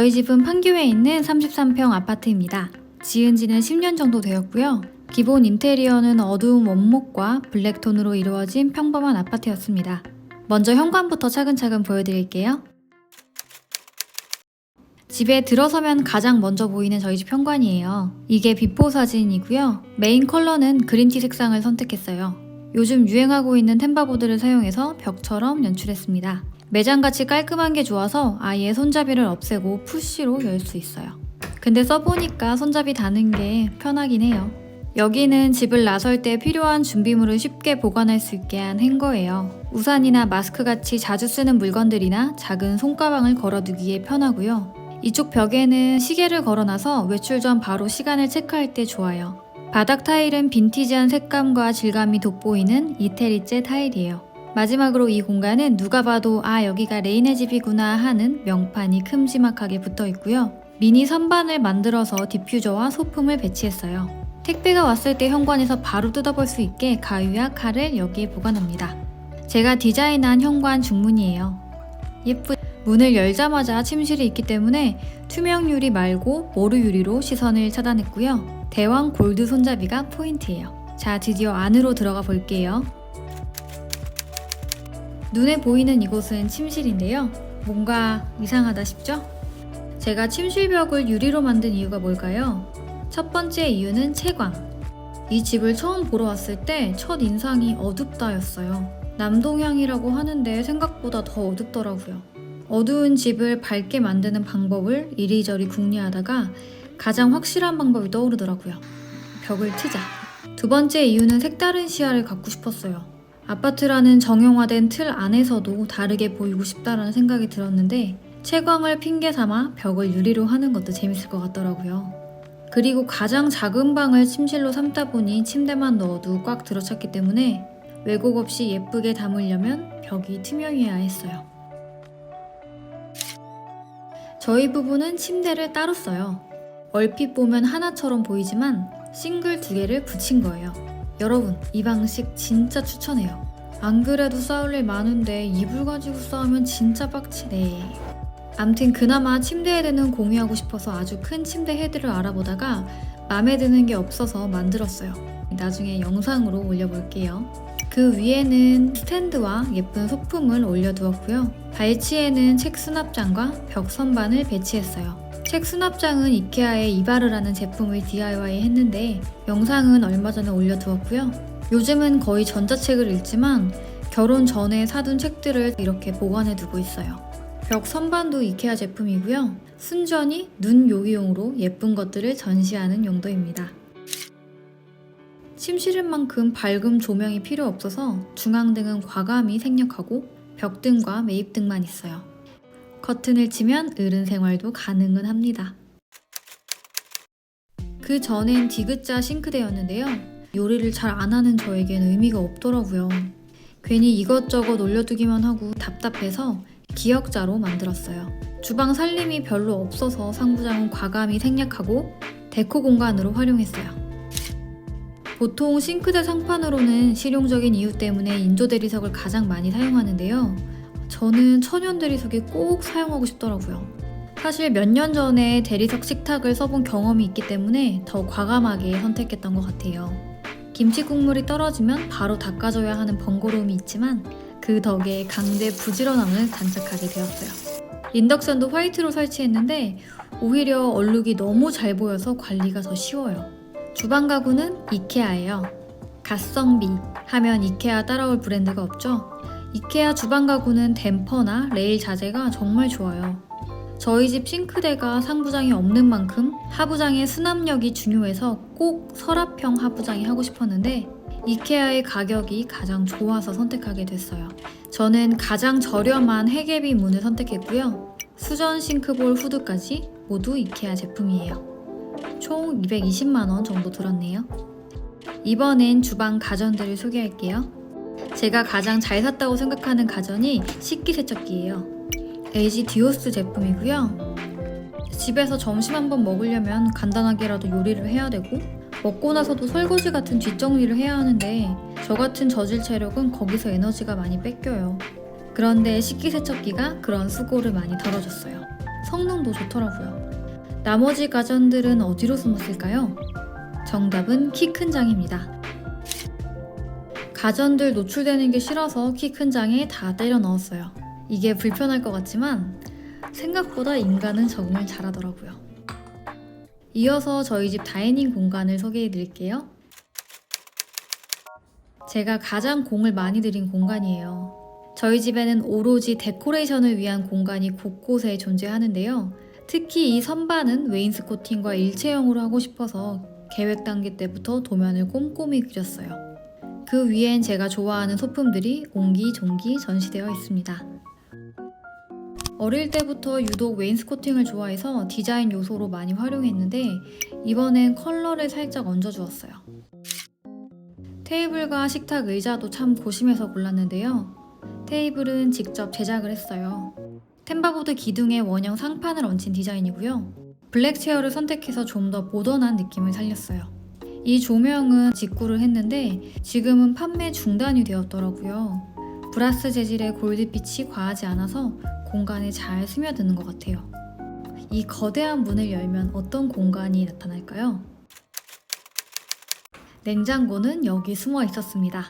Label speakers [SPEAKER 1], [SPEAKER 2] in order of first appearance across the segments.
[SPEAKER 1] 저희 집은 판교에 있는 33평 아파트입니다. 지은 지는 10년 정도 되었고요. 기본 인테리어는 어두운 원목과 블랙톤으로 이루어진 평범한 아파트였습니다. 먼저 현관부터 차근차근 보여드릴게요. 집에 들어서면 가장 먼저 보이는 저희 집 현관이에요. 이게 비포 사진이고요. 메인 컬러는 그린티 색상을 선택했어요. 요즘 유행하고 있는 템바보드를 사용해서 벽처럼 연출했습니다. 매장같이 깔끔한 게 좋아서 아예 손잡이를 없애고 푸시로 열 수 있어요. 근데 써보니까 손잡이 다는 게 편하긴 해요. 여기는 집을 나설 때 필요한 준비물을 쉽게 보관할 수 있게 한 행거예요. 우산이나 마스크 같이 자주 쓰는 물건들이나 작은 손가방을 걸어두기에 편하고요. 이쪽 벽에는 시계를 걸어놔서 외출 전 바로 시간을 체크할 때 좋아요. 바닥 타일은 빈티지한 색감과 질감이 돋보이는 이태리제 타일이에요. 마지막으로 이 공간은 누가 봐도 아 여기가 레인의 집이구나 하는 명판이 큼지막하게 붙어 있고요. 미니 선반을 만들어서 디퓨저와 소품을 배치했어요. 택배가 왔을 때 현관에서 바로 뜯어볼 수 있게 가위와 칼을 여기에 보관합니다. 제가 디자인한 현관 중문이에요. 예쁜 문을 열자마자 침실이 있기 때문에 투명 유리 말고 모루 유리로 시선을 차단했고요. 대왕 골드 손잡이가 포인트예요. 자, 드디어 안으로 들어가 볼게요. 눈에 보이는 이곳은 침실인데요. 뭔가 이상하다 싶죠? 제가 침실벽을 유리로 만든 이유가 뭘까요? 첫 번째 이유는 채광. 이 집을 처음 보러 왔을 때 첫 인상이 어둡다였어요. 남동향이라고 하는데 생각보다 더 어둡더라고요. 어두운 집을 밝게 만드는 방법을 이리저리 궁리하다가 가장 확실한 방법이 떠오르더라고요. 벽을 트자. 두 번째 이유는 색다른 시야를 갖고 싶었어요. 아파트라는 정형화된 틀 안에서도 다르게 보이고 싶다라는 생각이 들었는데 채광을 핑계 삼아 벽을 유리로 하는 것도 재밌을 것 같더라고요. 그리고 가장 작은 방을 침실로 삼다 보니 침대만 넣어도 꽉 들어찼기 때문에 왜곡 없이 예쁘게 담으려면 벽이 투명해야 했어요. 저희 부부는 침대를 따로 써요. 얼핏 보면 하나처럼 보이지만 싱글 두 개를 붙인 거예요. 여러분, 이 방식 진짜 추천해요. 안 그래도 싸울 일 많은데 이불 가지고 싸우면 진짜 빡치네. 암튼 그나마 침대 헤드는 공유하고 싶어서 아주 큰 침대 헤드를 알아보다가 마음에 드는 게 없어서 만들었어요. 나중에 영상으로 올려볼게요. 그 위에는 스탠드와 예쁜 소품을 올려두었고요. 발치에는 책 수납장과 벽 선반을 배치했어요. 책 수납장은 이케아의 이바르라는 제품을 DIY 했는데 영상은 얼마 전에 올려두었고요. 요즘은 거의 전자책을 읽지만 결혼 전에 사둔 책들을 이렇게 보관해 두고 있어요. 벽 선반도 이케아 제품이고요. 순전히 눈 요기용으로 예쁜 것들을 전시하는 용도입니다. 침실인 만큼 밝음 조명이 필요 없어서 중앙등은 과감히 생략하고 벽등과 매입등만 있어요. 커튼을 치면 어른 생활도 가능은 합니다. 그 전엔 디귿자 싱크대였는데요. 요리를 잘 안 하는 저에겐 의미가 없더라고요. 괜히 이것저것 올려두기만 하고 답답해서 기역자로 만들었어요. 주방 살림이 별로 없어서 상부장은 과감히 생략하고 데코 공간으로 활용했어요. 보통 싱크대 상판으로는 실용적인 이유 때문에 인조 대리석을 가장 많이 사용하는데요. 저는 천연 대리석이 꼭 사용하고 싶더라고요. 사실 몇 년 전에 대리석 식탁을 써본 경험이 있기 때문에 더 과감하게 선택했던 것 같아요. 김치 국물이 떨어지면 바로 닦아줘야 하는 번거로움이 있지만 그 덕에 강제 부지런함을 간직하게 되었어요. 인덕션도 화이트로 설치했는데 오히려 얼룩이 너무 잘 보여서 관리가 더 쉬워요. 주방 가구는 이케아예요. 가성비 하면 이케아 따라올 브랜드가 없죠. 이케아 주방 가구는 댐퍼나 레일 자재가 정말 좋아요. 저희 집 싱크대가 상부장이 없는 만큼 하부장의 수납력이 중요해서 꼭 서랍형 하부장이 하고 싶었는데 이케아의 가격이 가장 좋아서 선택하게 됐어요. 저는 가장 저렴한 해계비 문을 선택했고요. 수전 싱크볼 후드까지 모두 이케아 제품이에요. 총 220만원 정도 들었네요. 이번엔 주방 가전들을 소개할게요. 제가 가장 잘 샀다고 생각하는 가전이 식기세척기예요. LG 디오스 제품이고요. 집에서 점심 한번 먹으려면 간단하게라도 요리를 해야 되고 먹고 나서도 설거지 같은 뒷정리를 해야 하는데 저 같은 저질 체력은 거기서 에너지가 많이 뺏겨요. 그런데 식기세척기가 그런 수고를 많이 덜어줬어요. 성능도 좋더라고요. 나머지 가전들은 어디로 숨었을까요? 정답은 키 큰 장입니다. 가전들 노출되는 게 싫어서 키 큰 장에 다 때려 넣었어요. 이게 불편할 것 같지만 생각보다 인간은 적응을 잘하더라고요. 이어서 저희 집 다이닝 공간을 소개해 드릴게요. 제가 가장 공을 많이 들인 공간이에요. 저희 집에는 오로지 데코레이션을 위한 공간이 곳곳에 존재하는데요. 특히 이 선반은 웨인스코팅과 일체형으로 하고 싶어서 계획 단계 때부터 도면을 꼼꼼히 그렸어요. 그 위엔 제가 좋아하는 소품들이 옹기종기 전시되어 있습니다. 어릴 때부터 유독 웨인스코팅을 좋아해서 디자인 요소로 많이 활용했는데 이번엔 컬러를 살짝 얹어주었어요. 테이블과 식탁 의자도 참 고심해서 골랐는데요. 테이블은 직접 제작을 했어요. 템바보드 기둥에 원형 상판을 얹힌 디자인이고요. 블랙 체어를 선택해서 좀 더 모던한 느낌을 살렸어요. 이 조명은 직구를 했는데 지금은 판매 중단이 되었더라고요. 브라스 재질의 골드빛이 과하지 않아서 공간에 잘 스며드는 것 같아요. 이 거대한 문을 열면 어떤 공간이 나타날까요? 냉장고는 여기 숨어 있었습니다.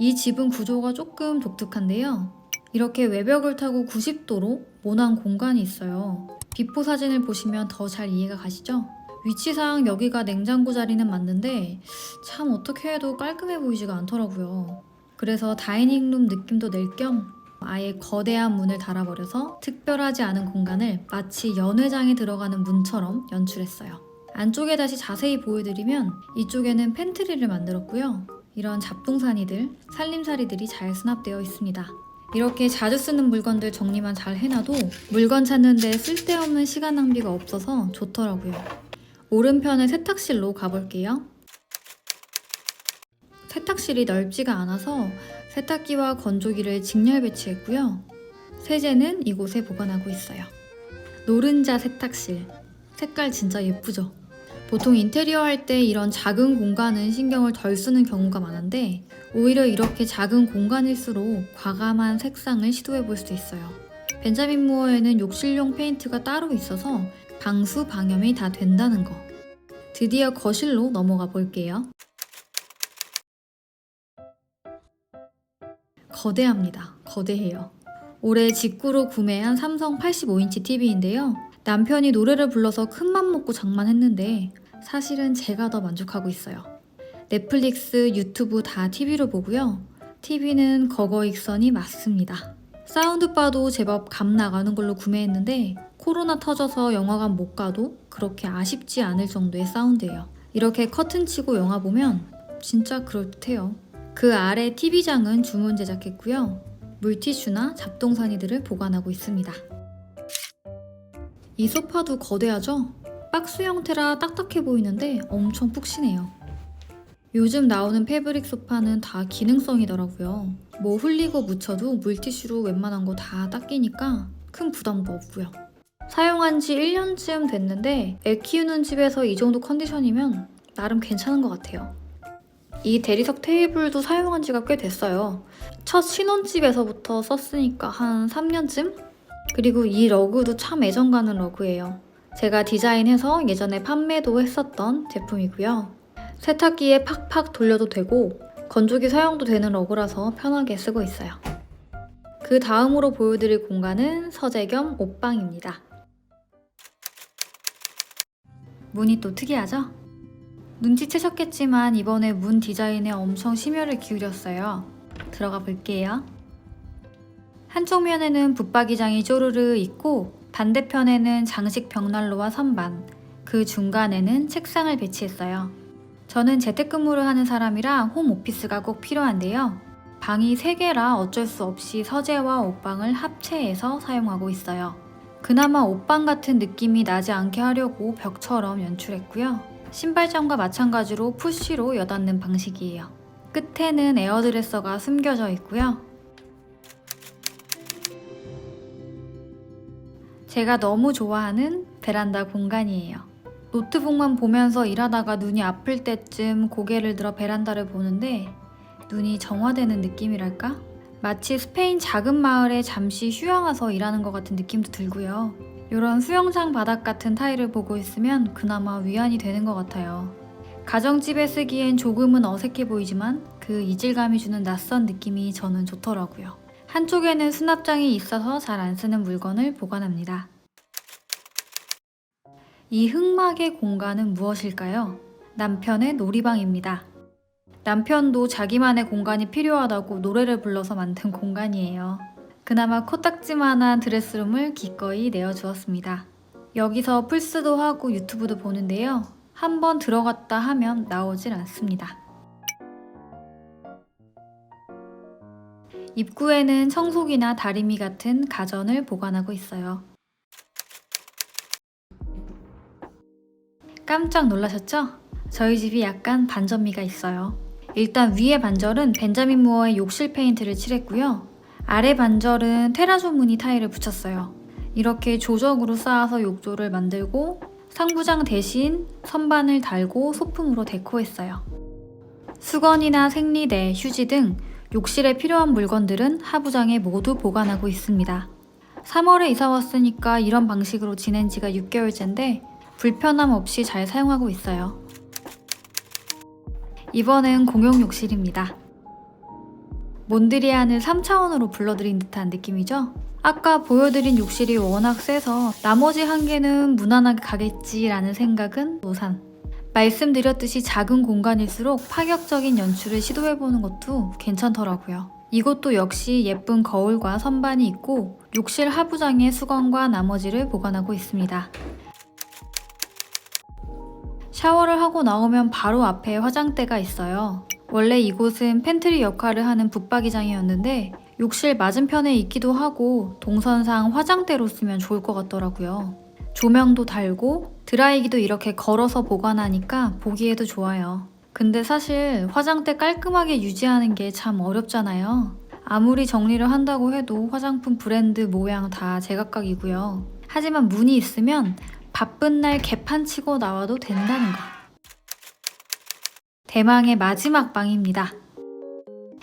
[SPEAKER 1] 이 집은 구조가 조금 독특한데요. 이렇게 외벽을 타고 90도로 모난 공간이 있어요. 비포 사진을 보시면 더 잘 이해가 가시죠? 위치상 여기가 냉장고 자리는 맞는데 참 어떻게 해도 깔끔해 보이지가 않더라고요. 그래서 다이닝룸 느낌도 낼 겸 아예 거대한 문을 달아버려서 특별하지 않은 공간을 마치 연회장에 들어가는 문처럼 연출했어요. 안쪽에 다시 자세히 보여드리면 이쪽에는 팬트리를 만들었고요. 이런 잡동사니들, 살림살이들이 잘 수납되어 있습니다. 이렇게 자주 쓰는 물건들 정리만 잘 해놔도 물건 찾는데 쓸데없는 시간 낭비가 없어서 좋더라고요. 오른편의 세탁실로 가볼게요. 세탁실이 넓지가 않아서 세탁기와 건조기를 직렬 배치했고요. 세제는 이곳에 보관하고 있어요. 노른자 세탁실. 색깔 진짜 예쁘죠? 보통 인테리어 할 때 이런 작은 공간은 신경을 덜 쓰는 경우가 많은데 오히려 이렇게 작은 공간일수록 과감한 색상을 시도해 볼 수 있어요. 벤자민 무어에는 욕실용 페인트가 따로 있어서 방수 방염이 다 된다는 거. 드디어 거실로 넘어가 볼게요. 거대합니다. 거대해요. 올해 직구로 구매한 삼성 85인치 TV인데요. 남편이 노래를 불러서 큰맘 먹고 장만했는데 사실은 제가 더 만족하고 있어요. 넷플릭스, 유튜브 다 TV로 보고요. TV는 거거익선이 맞습니다. 사운드바도 제법 감 나가는 걸로 구매했는데 코로나 터져서 영화관 못 가도 그렇게 아쉽지 않을 정도의 사운드예요. 이렇게 커튼 치고 영화 보면 진짜 그럴듯해요. 그 아래 TV장은 주문 제작했고요. 물티슈나 잡동사니들을 보관하고 있습니다. 이 소파도 거대하죠? 박스 형태라 딱딱해 보이는데 엄청 푹신해요. 요즘 나오는 패브릭 소파는 다 기능성이더라고요. 뭐 흘리고 묻혀도 물티슈로 웬만한 거 다 닦이니까 큰 부담도 없고요. 사용한 지 1년쯤 됐는데 애 키우는 집에서 이 정도 컨디션이면 나름 괜찮은 것 같아요. 이 대리석 테이블도 사용한 지가 꽤 됐어요. 첫 신혼집에서부터 썼으니까 한 3년쯤? 그리고 이 러그도 참 애정 가는 러그예요. 제가 디자인해서 예전에 판매도 했었던 제품이고요. 세탁기에 팍팍 돌려도 되고 건조기 사용도 되는 러그라서 편하게 쓰고 있어요. 그 다음으로 보여드릴 공간은 서재 겸 옷방입니다. 문이 또 특이하죠? 눈치채셨겠지만 이번에 문 디자인에 엄청 심혈을 기울였어요. 들어가 볼게요. 한쪽 면에는 붙박이장이 쪼르르 있고 반대편에는 장식 벽난로와 선반, 그 중간에는 책상을 배치했어요. 저는 재택근무를 하는 사람이라 홈오피스가 꼭 필요한데요. 방이 3개라 어쩔 수 없이 서재와 옷방을 합체해서 사용하고 있어요. 그나마 옷방 같은 느낌이 나지 않게 하려고 벽처럼 연출했고요. 신발장과 마찬가지로 푸쉬로 여닫는 방식이에요. 끝에는 에어드레서가 숨겨져 있고요. 제가 너무 좋아하는 베란다 공간이에요. 노트북만 보면서 일하다가 눈이 아플 때쯤 고개를 들어 베란다를 보는데 눈이 정화되는 느낌이랄까? 마치 스페인 작은 마을에 잠시 휴양와서 일하는 것 같은 느낌도 들고요. 이런 수영장 바닥 같은 타일을 보고 있으면 그나마 위안이 되는 것 같아요. 가정집에 쓰기엔 조금은 어색해 보이지만 그 이질감이 주는 낯선 느낌이 저는 좋더라고요. 한쪽에는 수납장이 있어서 잘 안 쓰는 물건을 보관합니다. 이 흑막의 공간은 무엇일까요? 남편의 놀이방입니다. 남편도 자기만의 공간이 필요하다고 노래를 불러서 만든 공간이에요. 그나마 코딱지만한 드레스룸을 기꺼이 내어주었습니다. 여기서 플스도 하고 유튜브도 보는데요. 한번 들어갔다 하면 나오질 않습니다. 입구에는 청소기나 다리미 같은 가전을 보관하고 있어요. 깜짝 놀라셨죠? 저희 집이 약간 반전미가 있어요. 일단 위에 반절은 벤자민 무어의 욕실 페인트를 칠했고요. 아래 반절은 테라조 무늬 타일을 붙였어요. 이렇게 조적으로 쌓아서 욕조를 만들고 상부장 대신 선반을 달고 소품으로 데코했어요. 수건이나 생리대, 휴지 등 욕실에 필요한 물건들은 하부장에 모두 보관하고 있습니다. 3월에 이사 왔으니까 이런 방식으로 지낸 지가 6개월째인데 불편함 없이 잘 사용하고 있어요. 이번엔 공용 욕실입니다. 몬드리안을 3차원으로 불러들인 듯한 느낌이죠? 아까 보여드린 욕실이 워낙 세서 나머지 한 개는 무난하게 가겠지라는 생각은 노산. 말씀드렸듯이 작은 공간일수록 파격적인 연출을 시도해보는 것도 괜찮더라고요. 이곳도 역시 예쁜 거울과 선반이 있고 욕실 하부장에 수건과 나머지를 보관하고 있습니다. 샤워를 하고 나오면 바로 앞에 화장대가 있어요. 원래 이곳은 팬트리 역할을 하는 붙박이장이었는데 욕실 맞은편에 있기도 하고 동선상 화장대로 쓰면 좋을 것 같더라고요. 조명도 달고 드라이기도 이렇게 걸어서 보관하니까 보기에도 좋아요. 근데 사실 화장대 깔끔하게 유지하는 게 참 어렵잖아요. 아무리 정리를 한다고 해도 화장품 브랜드 모양 다 제각각이고요. 하지만 문이 있으면 바쁜 날 개판 치고 나와도 된다는 거. 대망의 마지막 방입니다.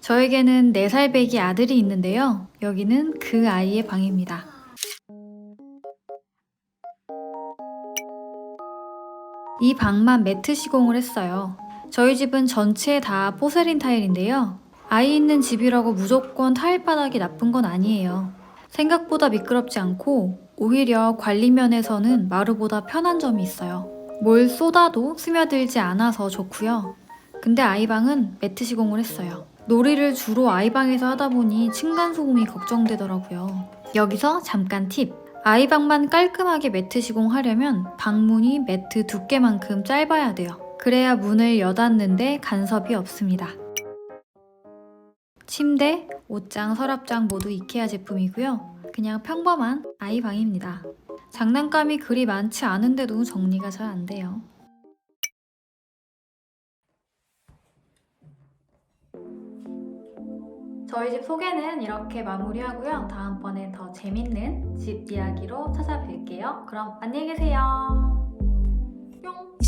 [SPEAKER 1] 저에게는 4살 배기 아들이 있는데요. 여기는 그 아이의 방입니다. 이 방만 매트 시공을 했어요. 저희 집은 전체 다 포세린 타일인데요. 아이 있는 집이라고 무조건 타일 바닥이 나쁜 건 아니에요. 생각보다 미끄럽지 않고 오히려 관리 면에서는 마루보다 편한 점이 있어요. 뭘 쏟아도 스며들지 않아서 좋고요. 근데 아이방은 매트 시공을 했어요. 놀이를 주로 아이방에서 하다 보니 층간소음이 걱정되더라고요. 여기서 잠깐 팁. 아이방만 깔끔하게 매트 시공하려면 방문이 매트 두께만큼 짧아야 돼요. 그래야 문을 여닫는데 간섭이 없습니다. 침대, 옷장, 서랍장 모두 이케아 제품이고요. 그냥 평범한 아이 방입니다. 장난감이 그리 많지 않은데도 정리가 잘 안 돼요. 저희 집 소개는 이렇게 마무리하고요. 다음번에 더 재밌는 집 이야기로 찾아뵐게요. 그럼 안녕히 계세요. 뿅!